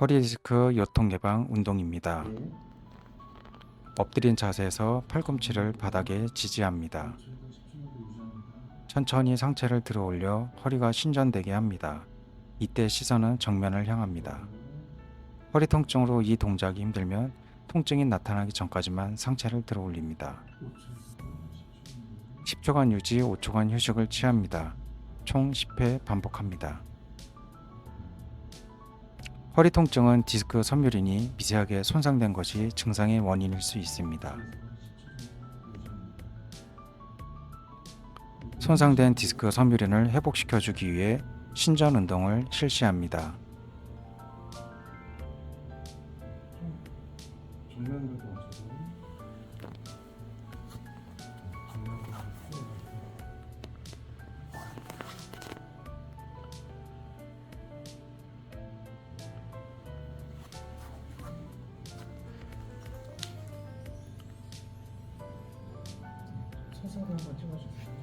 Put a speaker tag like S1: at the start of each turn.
S1: 허리 디스크 요통 예방 운동입니다.
S2: 네.
S1: 엎드린 자세에서 팔꿈치를 바닥에 지지합니다. 천천히 상체를 들어 올려 허리가 신전되게 합니다. 이때 시선은 정면을 향합니다. 허리 통증으로 이 동작이 힘들면 통증이 나타나기 전까지만 상체를 들어 올립니다. 10초간 유지, 5초간 휴식을 취합니다. 총 10회 반복합니다. 허리 통증은 디스크 섬유린이 미세하게 손상된 것이 증상의 원인일 수 있습니다. 손상된 디스크 섬유린을 회복시켜주기 위해 신전 운동을 실시합니다.
S2: 정 서서히 한번 찍어주세요.